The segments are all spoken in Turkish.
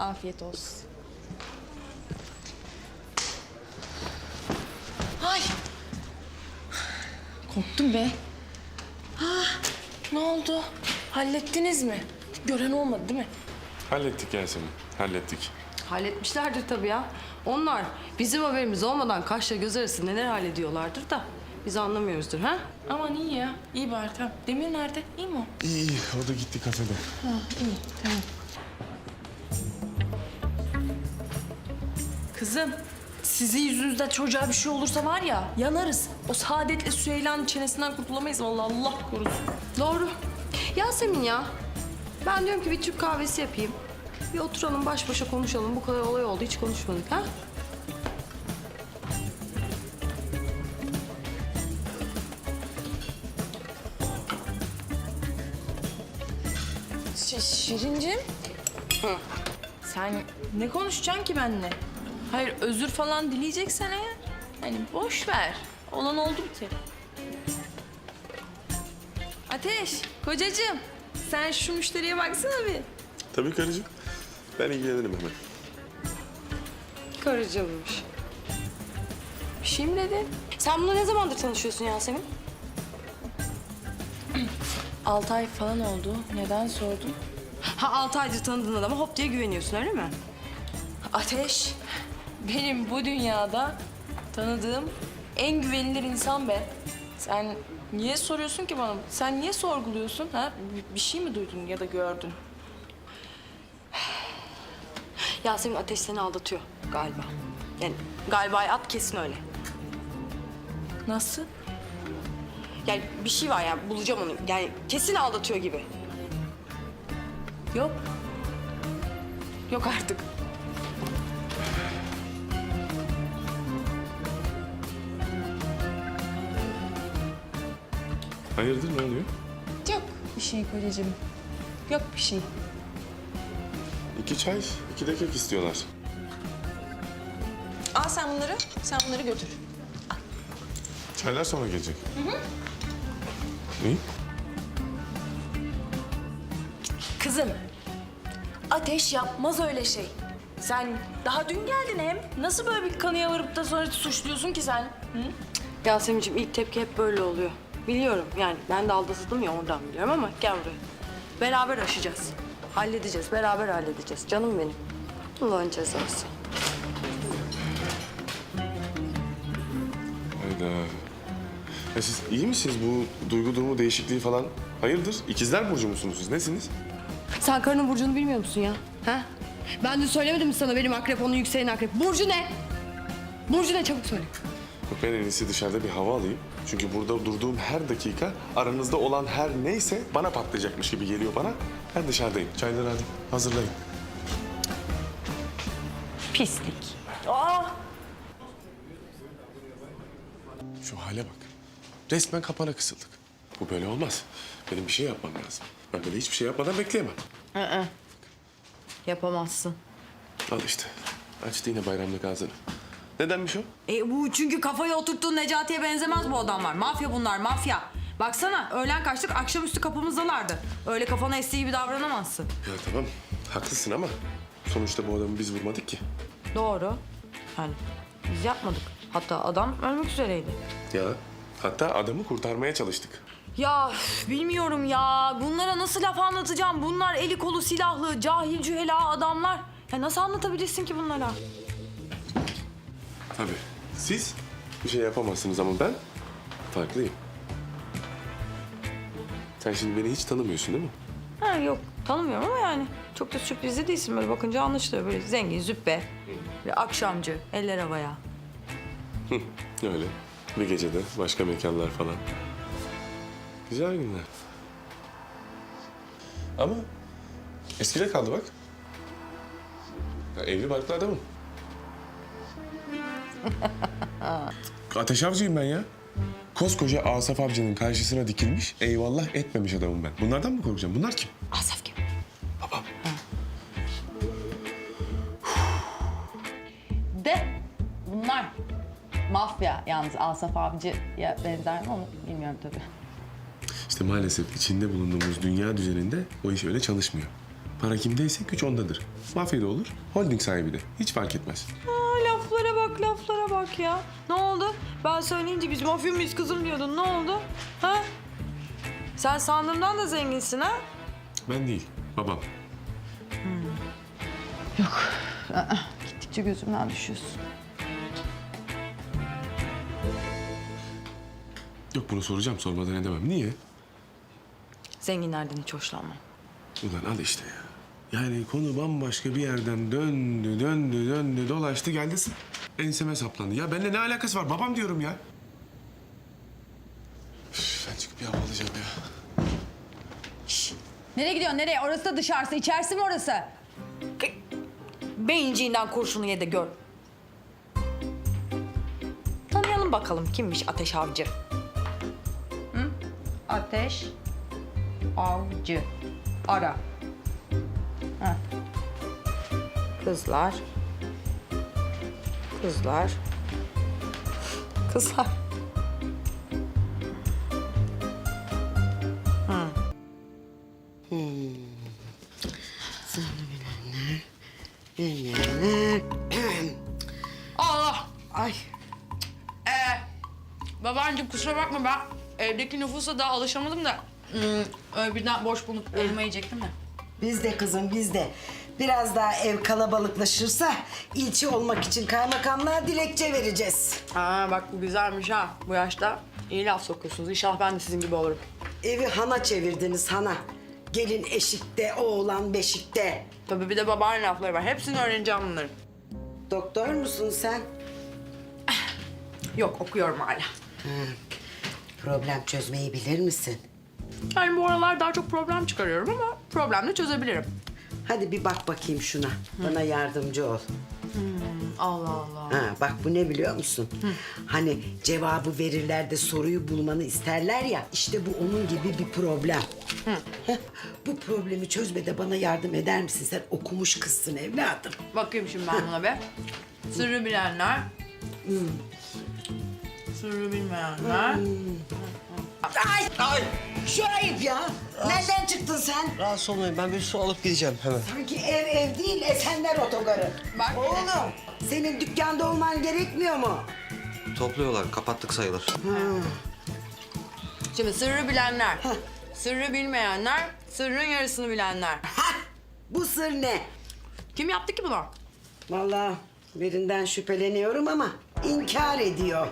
Afiyet olsun. Ay. Korktum be. Ah, ne oldu? Hallettiniz mi? Gören olmadı değil mi? Hallettik Yasemin, hallettik. Halletmişlerdir tabii ya. Onlar bizim haberimiz olmadan kaşla göz arası neler hallediyorlardır da biz anlamıyoruzdur ha? Aman iyi ya. İyi bari tamam. Demir nerede? İyi mi o? İyi, iyi. O da gitti kafede. Kızım, sizin yüzünüzden çocuğa bir şey olursa var ya yanarız. O Saadet'le Süheyla'nın çenesinden kurtulamayız vallahi Allah korusun. Doğru. Yasemin ya. Ben diyorum ki bir Türk kahvesi yapayım. Bir oturalım baş başa konuşalım. Bu kadar olay oldu hiç konuşmadık ha? Şirincim. Sen ne konuşacaksın ki benimle? Hayır özür falan dileyeceksen eğer. Hani boş ver. Olan oldu bitti. Ateş, kocacığım. Sen şu müşteriye baksana bir. Tabii karıcığım. Ben ilgilenirim hemen. Karıcılmış. Bir şey mi dedin? Sen bununla ne zamandır tanışıyorsun Yasemin? Altı ay falan oldu. Neden sordun? Ha altı aydır tanıdığın adama hop diye güveniyorsun öyle mi? Ateş, benim bu dünyada tanıdığım en güvenilir insan be. Sen niye soruyorsun ki bana? Sen niye sorguluyorsun? Ha? Bir- Bir şey mi duydun ya da gördün? Yasemin Ateş seni aldatıyor galiba. Yani galiba at kesin öyle. Nasıl? Yani bir şey var ya bulacağım onu. Yani kesin aldatıyor gibi. Yok. Yok artık. Hayırdır, ne oluyor? Yok bir şey kocacığım. Yok bir şey. İki çay, iki de kek istiyorlar. Al sen bunları, sen bunları götür. Çaylar sonra gelecek. Hı hı. İyi. Kızım, ateş yapmaz öyle şey. Sen daha dün geldin hem. Nasıl böyle bir kanıya varıp da sonra suçluyorsun ki sen? Hı? Yasemin'ciğim ilk tepki hep böyle oluyor. Biliyorum yani ben de aldatıldım ya oradan biliyorum ama gel buraya. Beraber aşacağız. Halledeceğiz, beraber halledeceğiz. Canım benim. Allah'ın cezası. Hayda. Ya siz iyi misiniz bu duygu durumu değişikliği falan? Hayırdır? İkizler burcu musunuz siz? Nesiniz? Sen karının burcunu bilmiyor musun ya? Ha? Ben de söylemedim mi sana benim akrep onun yükselen akrep. Burcu ne? Burcu ne çabuk söyle. Yok, Ben en iyisi dışarıda bir hava alayım. Çünkü burada durduğum her dakika aranızda olan her neyse bana patlayacakmış gibi geliyor bana. Ben dışarıdayım. Çayları hadi hazırlayın. Pislik. Aa, Şu hale bak. Resmen kapana kısıldık. Bu böyle olmaz. Benim bir şey yapmam lazım. Ben böyle hiçbir şey yapmadan bekleyemem. Yapamazsın. Al işte. Açtı yine bayramlık ağzını. Nedenmiş o? E bu çünkü kafaya oturttuğun Necati'ye benzemez bu adamlar. Mafya bunlar, mafya. Baksana öğlen kaçtık, akşamüstü kapımızdalardı. Öyle kafana estiği gibi davranamazsın. Ya tamam haklısın ama sonuçta bu adamı biz vurmadık ki. Doğru. Yani biz yapmadık. Hatta adam ölmek üzereydi. Ya hatta adamı kurtarmaya çalıştık. ya üf, bilmiyorum ya. Bunlara nasıl laf anlatacağım? Bunlar eli kolu silahlı, cahil cühela adamlar. Ya nasıl anlatabilirsin ki bunlara? Tabii. Siz bir şey yapamazsınız ama ben farklıyım. Sen şimdi beni hiç tanımıyorsun değil mi? Ha yok tanımıyorum ama yani çok da sürprizli değilsin böyle bakınca anlaşılıyor. Böyle zengin, züppe, böyle akşamcı, eller havaya. Öyle. Bir gecede başka mekanlar falan. Güzel günler. Ama eskide kaldı bak. Ya evli barklı adamım. Ateş avcıyım ben ya. Koskoca Asaf Avcı'nın karşısına dikilmiş, eyvallah etmemiş adamım ben. Bunlardan mı korkacağım? Bunlar kim? Asaf gibi. Babam. De bunlar mafya yalnız Asaf Avcı'ya benzer mi onu bilmiyorum tabii. İşte maalesef içinde bulunduğumuz dünya düzeninde o iş öyle çalışmıyor. Para kimdeyse güç ondadır. Mafya da olur, holding sahibi de. Hiç fark etmez. Aa, bak ya. Ne oldu? Ben söyleyince biz mafya mıyız kızım diyordun. Ne oldu? Ha? Sen sandığımdan da zenginsin ha? Ben değil, babam. Gittikçe gözümden düşüyorsun. Yok bunu soracağım, sormadan edemem. Niye? Zenginlerden hiç hoşlanmam. Ulan al işte ya. Yani konu bambaşka bir yerden döndü, döndü, döndü, dolaştı, geldi enseme saplandı. Ya benimle ne alakası var? Babam diyorum ya. Üf, ben çıkıp bir hava alacağım ya. Nereye gidiyorsun? Nereye? Orası da dışarısı. İçerisi mi orası? Beyinciğinden kurşunu ye de gör. Tanıyalım bakalım kimmiş Ateş Avcı. Ateş. Avcı. Ara. Ha. Kızlar. Kızlar. Kızlar. Allah! Ay Ee, babancığım kusura bakma ben evdeki nüfusa daha alışamadım da. Hmm, öyle birden boş bulup elma yiyecektim de. Biz de kızım biz de. Biraz daha ev kalabalıklaşırsa ilçe olmak için kaymakamlığa dilekçe vereceğiz. Ha bak bu güzelmiş ha. Bu yaşta iyi laf sokuyorsunuz. İnşallah ben de sizin gibi olurum. Evi hana çevirdiniz hana. Gelin eşikte, oğlan beşikte. Tabii bir de babaanne lafları var. Hepsini öğreneceğim bunları. Doktor musun sen? Yok okuyorum hala. Problem çözmeyi bilir misin? Yani bu aralar daha çok problem çıkarıyorum ama problemle çözebilirim. Hadi bir bak bakayım şuna. Bana yardımcı ol. Allah Allah. Ha, bak bu ne biliyor musun? Hani cevabı verirler de soruyu bulmanı isterler ya. İşte bu onun gibi bir problem. Heh, bu problemi çözmede bana yardım eder misin? Sen okumuş kızsın evladım. Bakayım şimdi ben buna be. Sırrı bilenler. Sırrı bilmeyenler. Ay! Ay! Şu ayıp ya. Nereden çıktın sen? Rahatsız olmayın ben bir su alıp gideceğim hemen. Sanki ev ev değil Esenler otogarı. Bak. Oğlum senin dükkanda olman gerekmiyor mu? Topluyorlar kapattık sayılır. Şimdi sırrı bilenler. Sırrı bilmeyenler. Sırrın yarısını bilenler. Hah! Bu sır ne? Kim yaptı ki bunu? Vallahi birinden şüpheleniyorum ama inkar ediyor.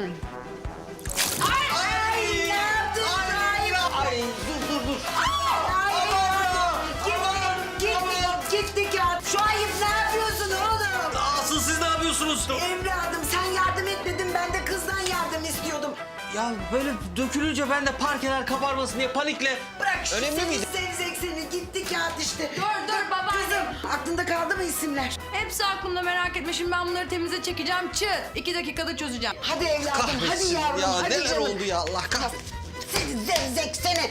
Ay! Yapıyorsunuz? Evladım sen yardım etmedin ben de kızdan yardım istiyordum. Ya böyle dökülünce ben de parkeler kabarmasın diye panikle. Bırak şu Önemli seni miydi? sevzek seni gitti kağıt işte. Dur, dur babaanne. Kızım aklında kaldı mı isimler? Hepsi aklımda merak etme. Şimdi ben bunları temize çekeceğim. Çıt. İki dakikada çözeceğim. Hadi evladım hadi Kahretsin yavrum ya hadi neler canım. oldu ya Allah kahretsin. Seni zevzek seni.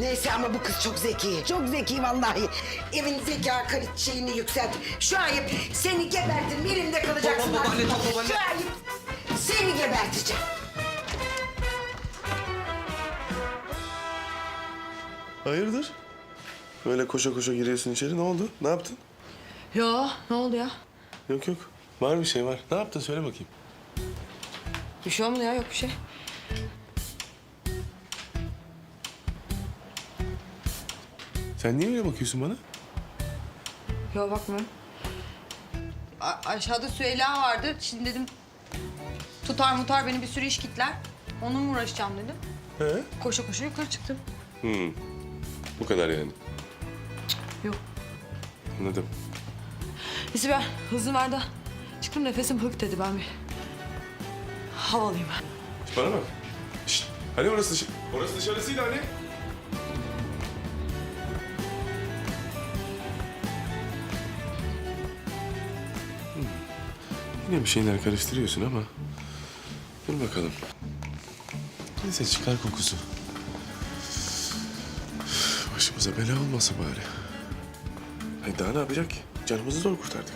Neyse ama bu kız çok zeki. Çok zeki vallahi. Evin zeka kayıt şeyini yükselt. Şu ayıp seni gebertirim. Elimde kalacaksın. Tamam babaanne, Şu babaanne. ayıp seni geberteceğim. Hayırdır? Böyle koşa koşa giriyorsun içeri. Ne oldu? Ne yaptın? Ya ne oldu ya? Yok yok. Var bir şey var. Ne yaptın? Söyle bakayım. Bir şey olmadı ya yok bir şey. Sen niye öyle bakıyorsun bana? Yok bakmıyorum. A- aşağıda Süheyla vardı. Şimdi dedim tutar mutar beni bir sürü iş kitler. Onunla uğraşacağım dedim. He? Koşa koşa yukarı çıktım. Hmm. Bu kadar yani. Yok. Anladım. Neyse ben hızlı ver de çıktım nefesim hık dedi ben bir havalıyım ben. Bana bak. Şşt. Hani orası dışı... Orası dışarısıydı hani. Yine bir şeyler karıştırıyorsun ama... Dur bakalım. Neyse çıkar kokusu. Başımıza bela olmasa bari. Ay daha ne yapacak ki? Canımızı zor kurtardık.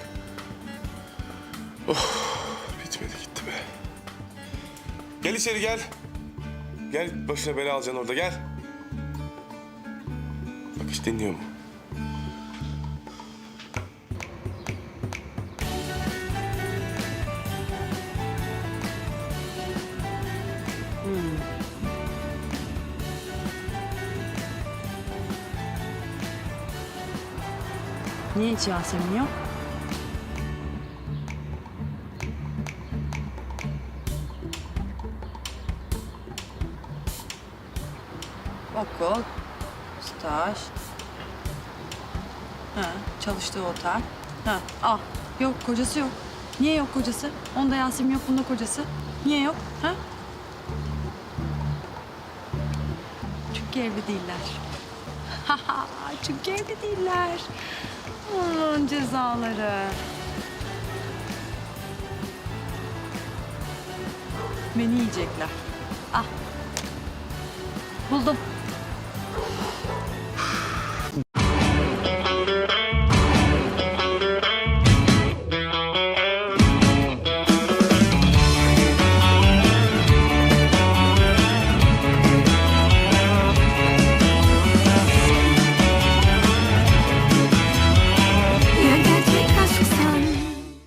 Oh, bitmedi gitti be. Gel içeri gel. Gel başına bela alacaksın orada gel. Bak hiç dinliyor mu? Niye hiç Yasemin yok? Okul, staj. Ha, çalıştığı otel. Ha, ah yok kocası yok. Niye yok kocası? Onda Yasemin yok, bunda kocası. Niye yok? Ha? Çünkü evli değiller. Çünkü evli değiller. Onun cezaları. Beni yiyecekler. Ah. Buldum.